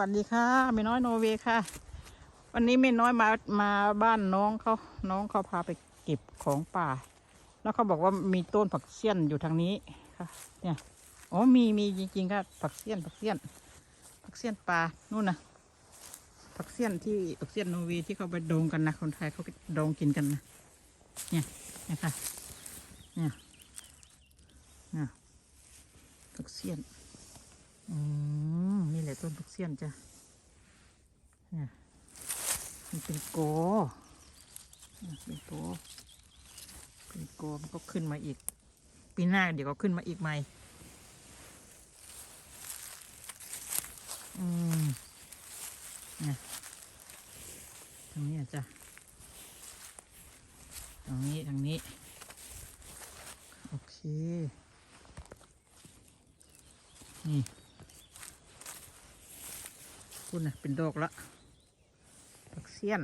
วัสดีค่ะเมน้อยโนเวค่ะ วันนี้เมน้อยมามาบ้านน้องเขาน้องเขาพาไปเก็บของป่า แล้วเขาบอกว่ามีต้นผักเสี้ยนอยู่ทางนี้ค่ะ เนี่ยอ๋อมีมีจริงๆค่ะผักเสี้ยนผักเสี้ยน ผักเสี้ยนป่านู่นนะผักเสี้ยนที่ผักเสี้ยนโนเวที่เขาไปดองกันนะคนไทยเขาก็ดองกินกันนะเนี่ยเนี่ยค่ะเนี่ยเนี่ยผักเสี้ยนอืม ละต้นผักเสี้ยนจ้ะเนี่ยมันเป็นโกเนี่ยเป็นโกเป็นโกมันก็ขึ้นมาอีก ปีหน้าเดี๋ยวก็ขึ้นมาอีกใหม่ อืมเนี่ยทางนี้จ้ะทางนี้ทางนี้ โอเค นี่ คุณนะเป็นดอกละผักเสี้ยน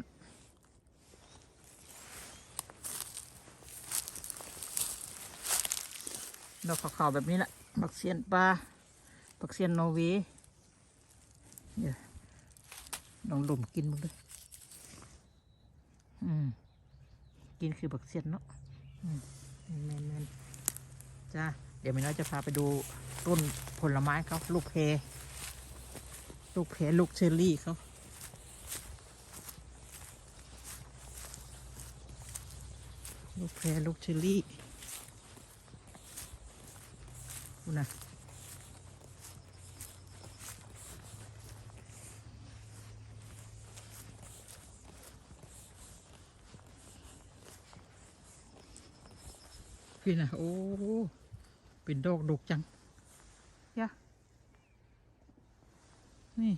ดอกขาวๆแบบนี้แหละผักเสี้ยนปลาผักเสี้ยนนอร์เวย์เดี๋ยวลองดมกินมันด้วยอืมกินคือผักเสี้ยนเนาะอืมแมนแมนๆจ้าเดี๋ยวไม่น้อยจะพาไปดูต้นผลไม้เขาลูกเพ ลูกเพลูกเชอร์รี่เขาลูกเพลูกเชอร์รี่ดูนะพี่นะโอ้ เป็นดอกดกจังยะ นี่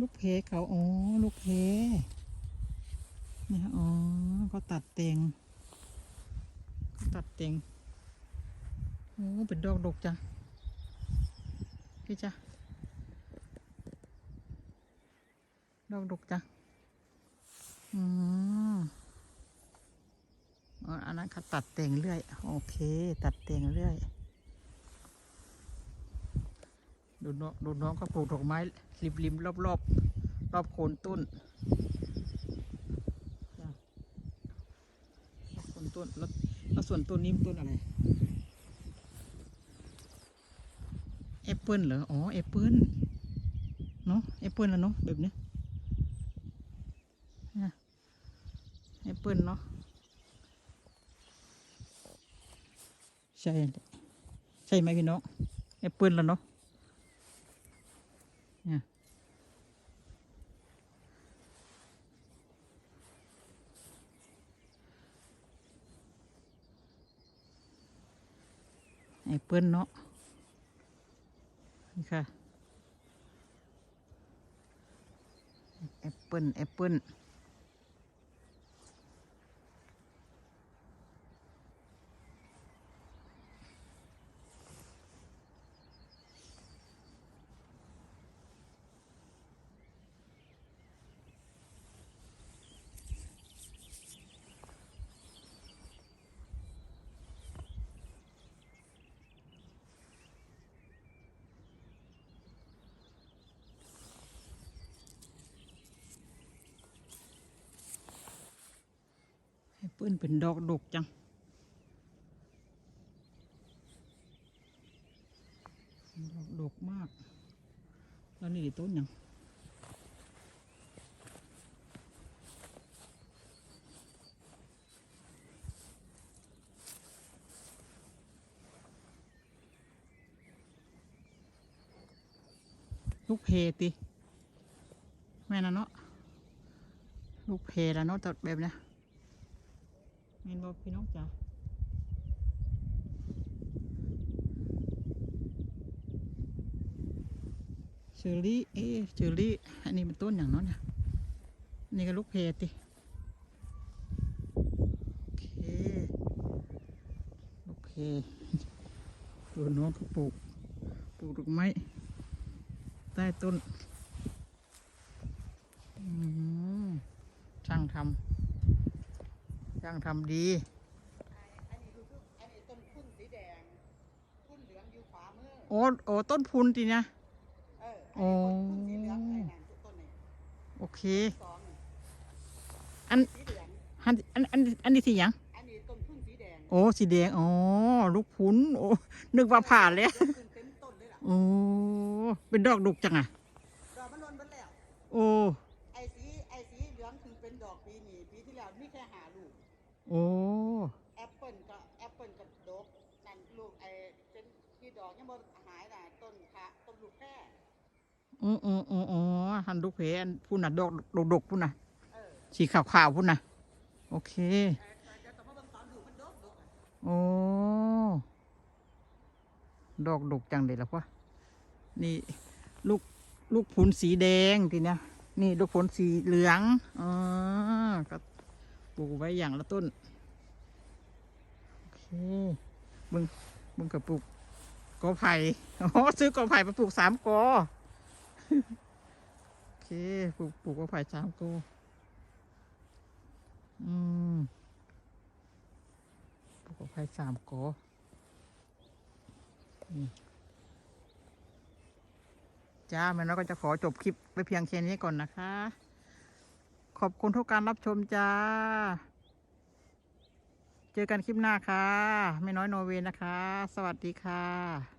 ลูกเพเขาอ๋อลูกเพเนี่ยอ๋อเขาตัดเตงเขาตัดเตงโอ้เป็นดอกดกจังพี่จ้ะดอกดกจังอืมอ๋ออันนั้นเขาตัดเต่งเรื่อย โอเค ตัดเต่งเรื่อย ดูน้องดูน้องก็ปลูกดอกไม้ริมริมรอบรอบรอบโคนต้นจ้ะรอบโคนต้นแล้วแล้วส่วนต้นนี้มันต้นอะไรแอปเปิลเหรอ อ๋อแอปเปิลเนาะแอปเปิลแล้วเนาะแบบนี้แอปเปิลเนาะใช่ ใช่ไหมพี่น้องแอปเปิลแล้วเนาะ เนี่ยแอปเปิลเนาะ นี่ค่ะ แอปเปิลแอปเปิล เปิลเป็นดอกดกจังดอกดกมาก แล้วนี่ต้นยังลูกเพติแม่นะเนาะลูกเพแล้วเนาะแต่แบบเนี้ย แมนบอกพี่น้องจ๋าเชอรี่เอ๊เชอรี่อันนี้มันต้นอย่างเนั้นเนี่ยนี่ก็ลูกเพติโอเคโอเคดูน้องเขาปลูกปลูกดอกไม้ใต้ต้นอืมช่างทำ ช่างทำดีอันนี้ดูทุกอันนี้ต้นพุ่นสีแดงพุ่นเหลืองอยู่ขวามือโอ้โอ้ต้นพุนทีเนี่ยเออโอ้อันนี้ต้นพุ่นเค สองอันสีเหลืองอันอันอันอันนี้สีหยังอันนี้ต้นพึ่งสีแดงโอ้สีแดงอ๋อลูกพุนโอ้นึกว่าผ่านแล้วขึ้นเต็มต้นเลยล่ะโอ้เป็นดอกดุกจังอะดอกมันล้นเบิดแล้วโอ้ ไอ้สีไอ้สีเหลืองถึงเป็นดอกปีนี้ปีที่แล้วมีแค่หาลูก โอ้แอปเปิลก็แอปเปิลกับดกนั่นลูกไอ้เป็นที่ดอกยังบ่หายน่ะต้นคะต้นลูกแพร่อืออืออืออ๋อหันลูกเพอันพุ่นน่ะดอกดอกดกพุ่นน่ะเออสีขาวๆพุ่นน่ะ โอเคแต่แต่เดี๋ยวต้องมาเบิ่งตอนดูมันดกดกอะโอ้ดอกดกจังเลยล่ะพ่อนี่ลูกลูกผลสีแดงทีเนี้ยนี่ลูกผลสีเหลืองอ๋อก็ ปลูกไว้อย่างละต้น โอเคมึงมึงกับปลูกกอไผ่อ๋อซื้อกอไผ่มาปลูกสามกอโอเคปลูกปลูกกอไผ่สามกออืมปลูกกอไผ่สามกอจ้าแม่น้อยก็จะขอจบคลิปไปเพียงแค่นี้ก่อนนะคะ ขอบคุณทุกการรับชมจ้า เจอกันคลิปหน้าค่ะ ไม่น้อยโนเวนะคะ สวัสดีค่ะ